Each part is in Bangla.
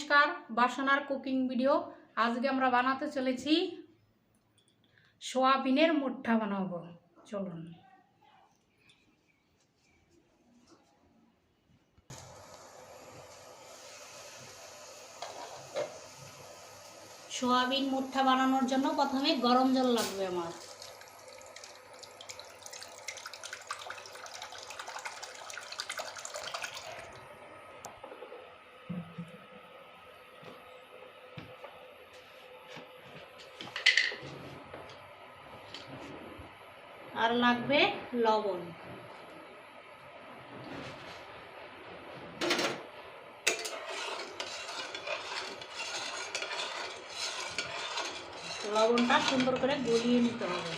নমস্কার, বাসনার কুকিং ভিডিও আজকে আমরা বানাতে চলেছি সোয়াবিনের মুঠা বানাবো। চলুন। সোয়াবিন মুঠা বানানোর জন্য প্রথমে গরম জল লাগবে আমার। আর লাগবে লবণ। লবণটা সুন্দর করে গলিয়ে নিতে হবে।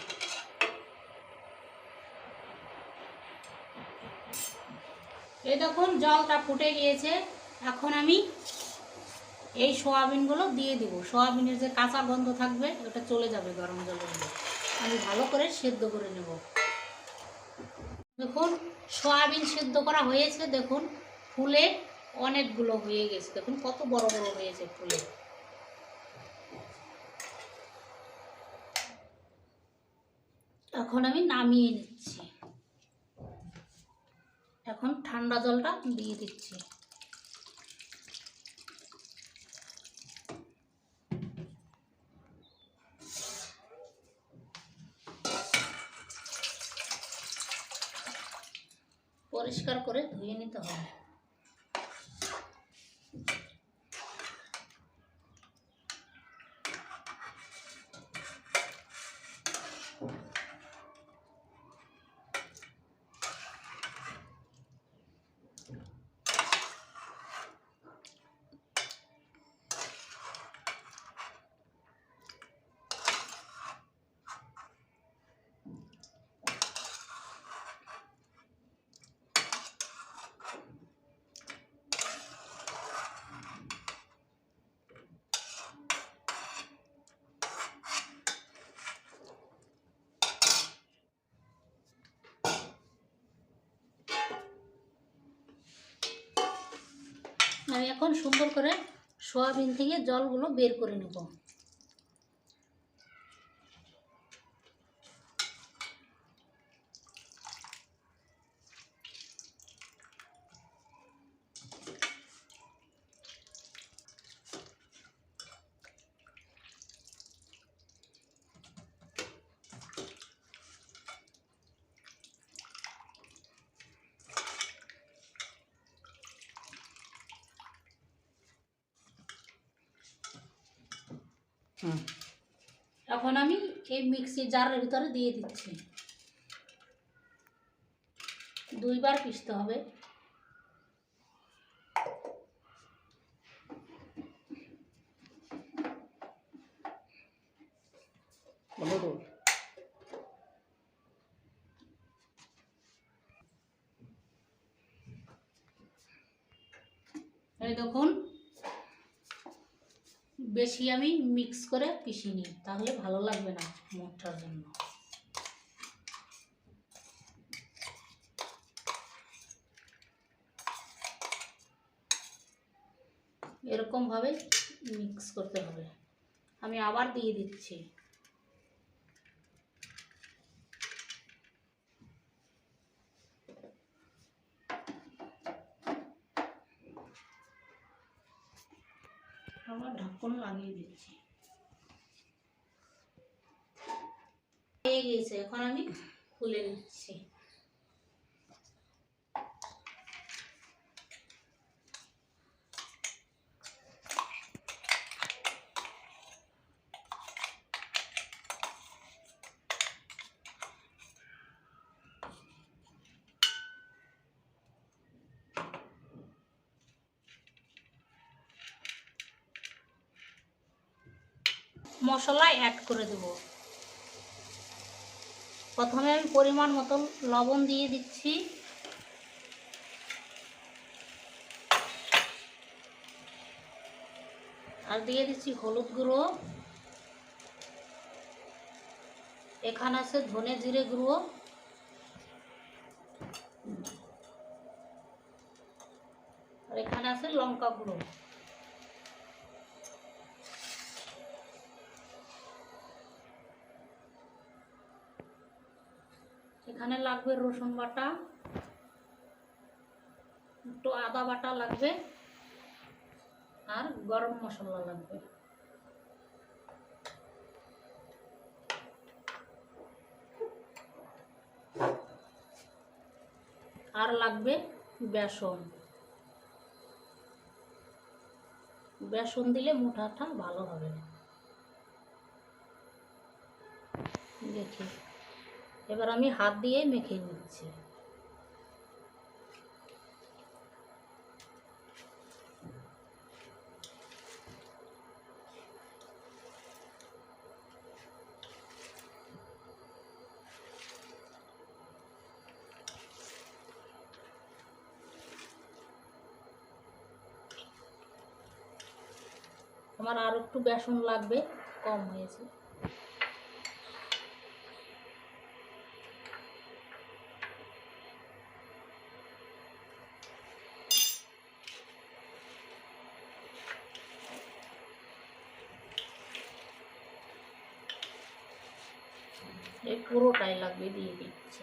এই দেখুন, জলটা ফুটে গিয়েছে। এখন আমি এই সোয়াবিনগুলো দিয়ে দিব। সোয়াবিনের যে কাঁচা গন্ধ থাকবে, ওটা চলে যাবে গরম জলের মধ্যে। আমি ভালো করে সেদ্ধ করে নেব। দেখুন, সয়াবিন সেদ্ধ করা হয়েছে, দেখুন, ফুলে অনেকগুলো হয়ে গেছে। দেখুন, কত বড় বড় হয়েছে ফুলে। এখন আমি নামিয়ে নিচ্ছি। এখন ঠান্ডা জলটা দিয়ে দিচ্ছি। পরিষ্কার করে ধুয়ে নিতে হবে। আমি এখন সুন্দর করে সোয়াবিন থেকে জলগুলো বের করে নেব। এখন আমি এই মিক্সি জারের ভিতরে দিয়ে দিচ্ছি। দুইবার পিষতে হবে এই দেখুন বেশি আমি মিক্স করে পিষি নিই, তাহলে ভালো লাগবে না মুখটার জন্য। এরকমভাবে মিক্স করতে হবে। আমি আবার দিয়ে দিচ্ছি আবার ঢাকন লাগিয়ে দিচ্ছি গিয়েছে এখন আমি খুলে নিচ্ছি। মশলা অ্যাড করে দেব। প্রথমে আমি পরিমাণ মতো লবণ দিয়ে দিচ্ছি। আর দিয়ে দিচ্ছি হলুদ গুঁড়ো। এখানে আছে ধনে জিরে গুঁড়ো। আর এখানে আছে লঙ্কা গুঁড়ো। এখানে লাগবে রসুন বাটা, একটু আদা বাটা লাগবে, আর গরম মশলা লাগবে। আর লাগবে বেসন। বেসন দিলে মুঠাটা ভালো হবে। দেখি। এবার আমি হাত দিয়ে মেখে নিচ্ছি। আমার আর একটু বেসন লাগবে কম হয়েছে। এই পুরোটাই লাগবে দিয়ে দিচ্ছি।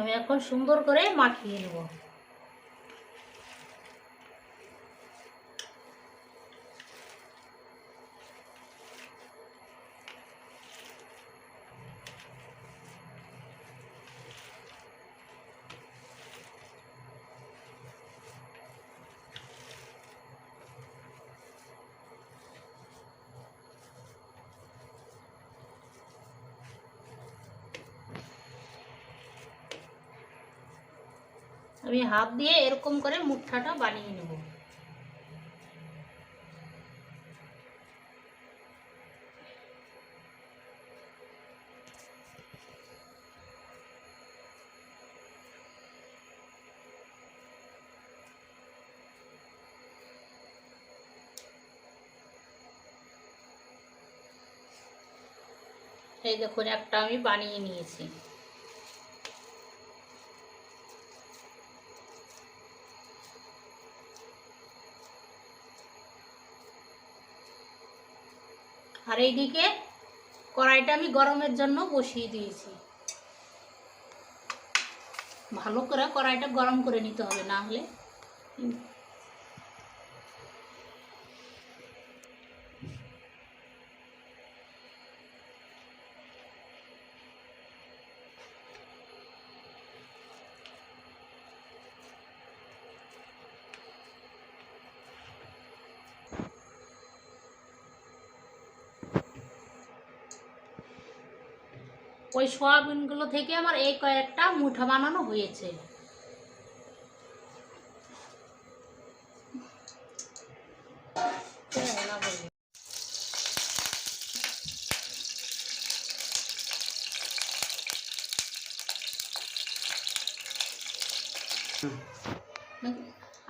আমি এখন সুন্দর করে মাখিয়ে নেব। আমি হাত দিয়ে এরকম করে মুঠাটা বানিয়ে নেব। এই দেখুন একটা আমি বানিয়ে নিয়েছি। আর এইদিকে কড়াইটা আমি গরমের জন্য বসিয়ে দিয়েছি। ভালো করে কড়াইটা গরম করে নিতে হবে না হলে। ওই সয়াবিনগুলো থেকে আমার এই কয়েকটা মুঠা বানানো হয়েছে।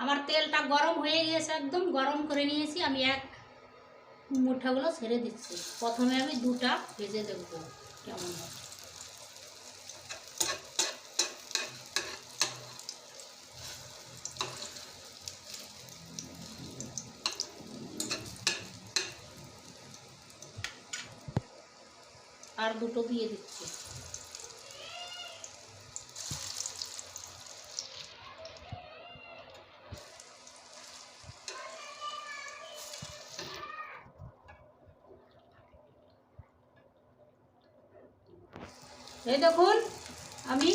আমার তেলটা গরম হয়ে গিয়েছে একদম, গরম করে নিয়েছি। আমি এক মুঠাগুলো ছেড়ে দিচ্ছি। প্রথমে আমি দুটা ভেজে দেখব কেমন হয়। আর দুটো দিয়ে দিচ্ছি। এই দেখুন, আমি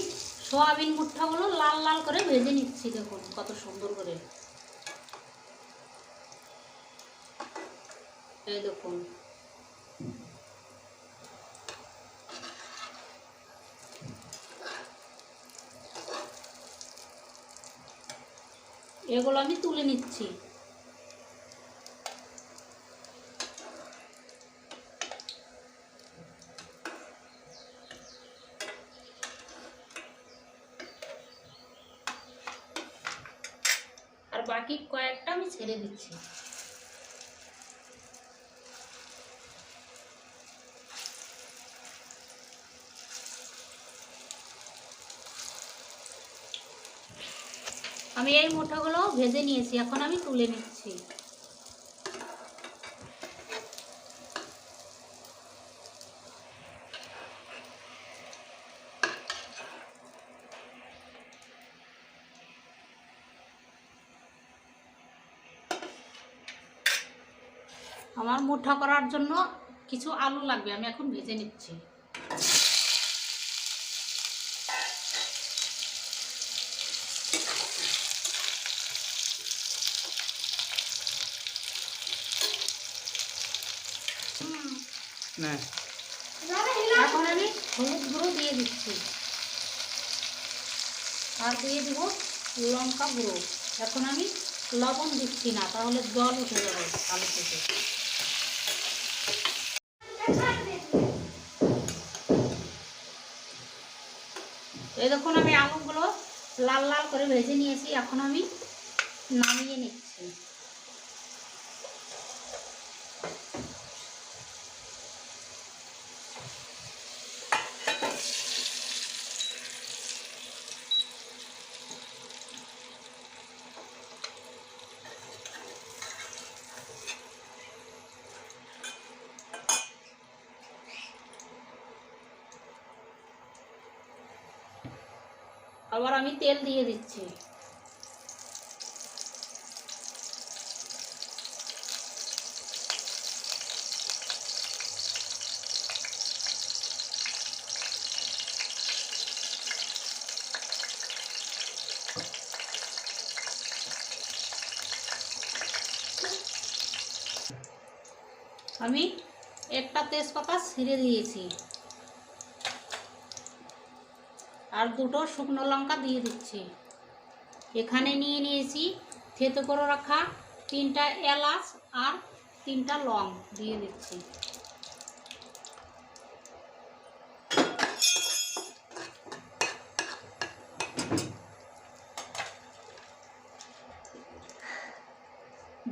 সোয়াবিন মুঠাগুলো লাল লাল করে ভেজে নিচ্ছি, দেখুন কত সুন্দর করে। এই দেখুন এগুলো আমি তুলে নিচ্ছি। আর বাকি কয়েকটা আমি ছেড়ে দিচ্ছি। আমি এই মুঠাগুলো ভেজে নিয়েছি, এখন আমি তুলে নিচ্ছি। আমার মুঠা করার জন্য কিছু আলু লাগবে, আমি এখন ভেজে নিচ্ছি। এখন আমি হলুদ গুঁড়ো দিয়ে দিচ্ছি। আর দিয়ে দিব লঙ্কা গুঁড়ো। এখন আমি লবণ দিচ্ছি না তাহলে জল উঠে যাবে আলু থেকে। এই দেখুন আমি আলুগুলো লাল লাল করে ভেজে নিয়েছি। এখন আমি নামিয়ে নিচ্ছি। আবার আমি তেল দিয়ে দিচ্ছি। আমি একটা তেজপাতা ছিঁড়ে দিয়েছি। আর দুটো শুকনো লঙ্কা দিয়ে দিচ্ছি। এখানে নিয়ে নিয়েছি থেতো করে রাখা তিনটা এলাচ আর তিনটা লং দিয়ে দিচ্ছি।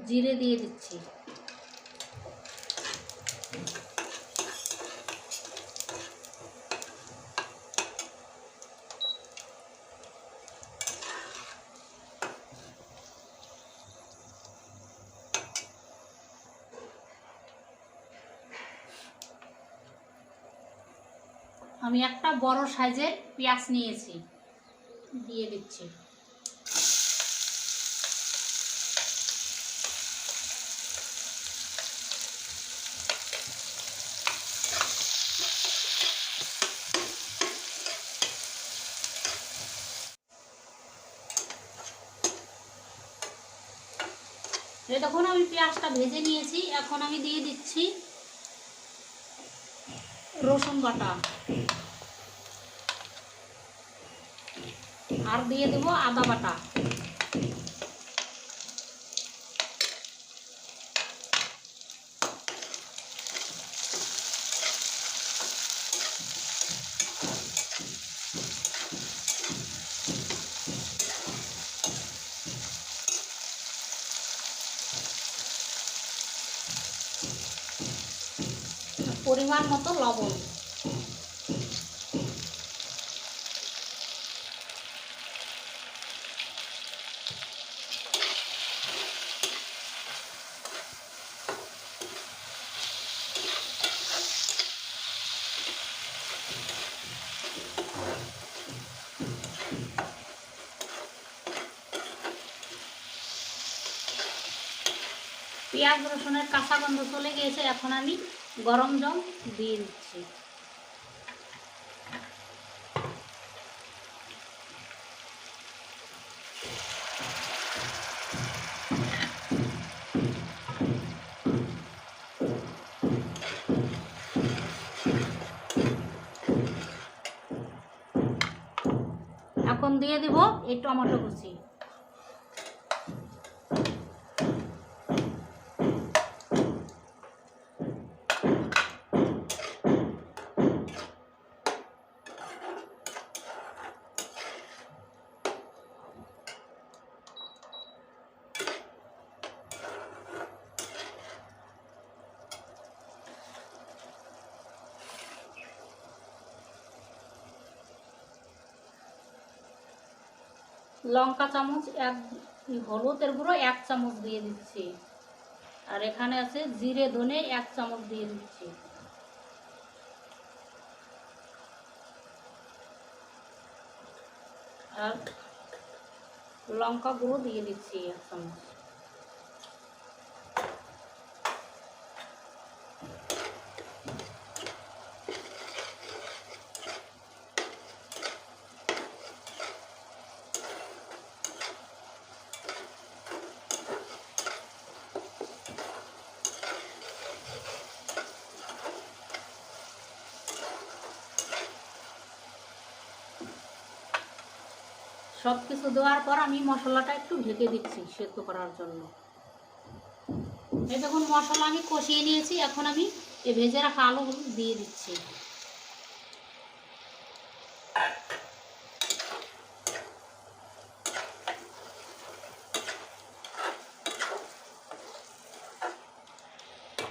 জিরে দিয়ে দিচ্ছি। আমি একটা বড় সাইজের পেঁয়াজ নিয়েছি। দিয়ে দিচ্ছি। দেখুন, আমি পেঁয়াজটা ভেজে নিয়েছি। এখন আমি দিয়ে দিচ্ছি রসুন বাটা আর দিয়ে দেবো আদা বাটা। পেঁয়াজ রসুনের কাঁচা গন্ধ চলে গিয়েছে এখন আমি গরম জল দিয়ে দিচ্ছি এখন দিয়ে দিব এই টমেটো কুচি লঙ্কা চামচ, এক হলুদের গুঁড়ো, এক চামচ দিয়ে দিচ্ছি। আর এখানে আছে জিরে, ধনে, এক চামচ দিয়ে দিচ্ছি। আর লঙ্কা গুঁড়ো দিয়ে দিচ্ছি এক চামচ। সব কিছু দেওয়ার পর আমি মশলাটা একটু ঢেকে দিচ্ছি সেদ্ধ করার জন্য। এই দেখুন, মশলা আমি কষিয়ে নিয়েছি, এখন আমি এই ভেজে রাখা আলুগুলো দিয়ে দিচ্ছি।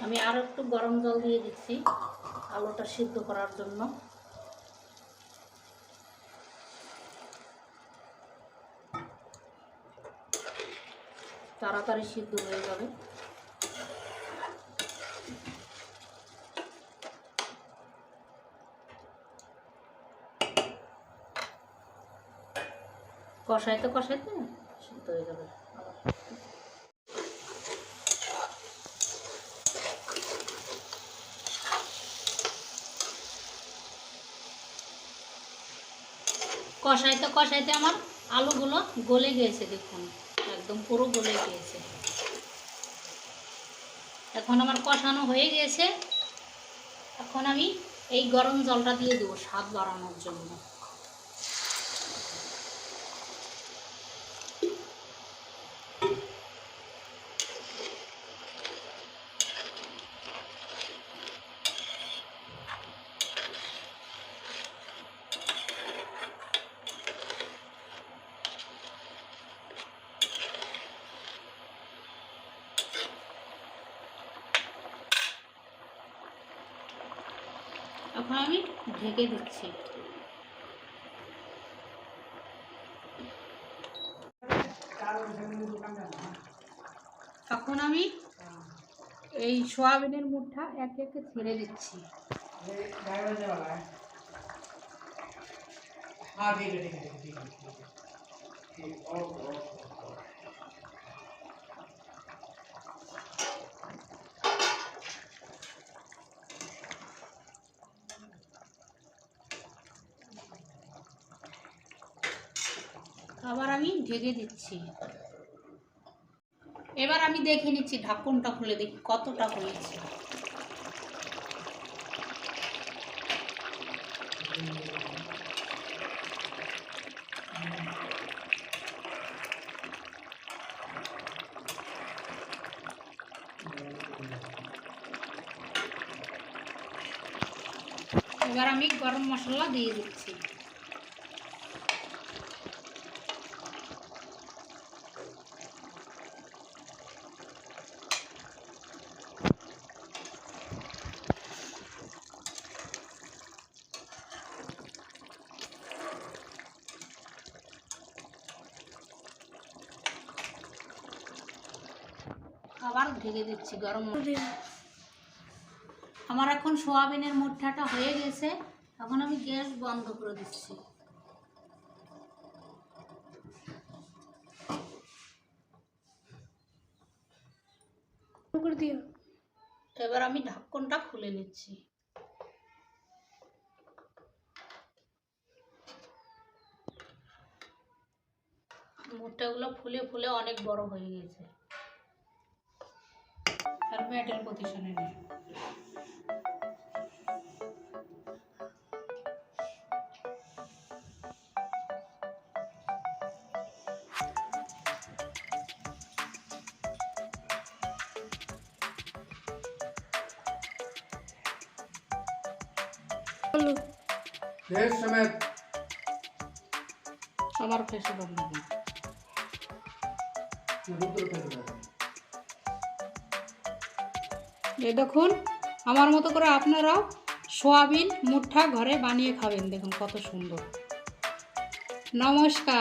আমি আরও একটু গরম জল দিয়ে দিচ্ছি আলুটা সিদ্ধ করার জন্য। তাড়াতাড়ি সিদ্ধ হয়ে যাবে কষাইতে কষাইতে সিদ্ধ হয়ে যাবে। কষাইতে কষাইতে আমার আলুগুলো গলে গিয়েছে দেখুন একদম পুরো গলে গিয়েছে। এখন আমার কষানো হয়ে গেছে। এখন আমি এই গরম জলটা দিয়ে দেবো স্বাদ বাড়ানোর জন্য এখন আমি ঢেকে দিচ্ছি এখন আমি এই সোয়াবিনের মুঠা একে একে ছেড়ে দিচ্ছি। হ্যাঁ ঠিক আছে ঠিক আছে ঠিক আছে জেগে দিচ্ছি। এবার আমি দেখে নিচ্ছি ঢাকুনটা খুলে দেখি কতটা হয়েছে। এবার আমি গরম মশলা দিয়ে দিচ্ছি। আবার ঢেকে দিচ্ছি গরম আমার এখন সোয়াবিনের মুঠাটা হয়ে গেছে এখন আমি গ্যাস বন্ধ করে দিচ্ছি। করে দিও। এবার আমি ঢাকনটা খুলে নিচ্ছি। মুঠাগুলো ফুলে ফুলে অনেক বড় হয়ে গেছে। ম্যাটেল পজিশনে নিয়ে ফ্রেশ সমেত। আবার ফ্রেশ বন্ধ রুদ্র ফেলে এই দেখুন, আমার মতো করে আপনারাও সোয়াবিন মুঠা ঘরে বানিয়ে খাবেন। দেখুন কত সুন্দর। নমস্কার।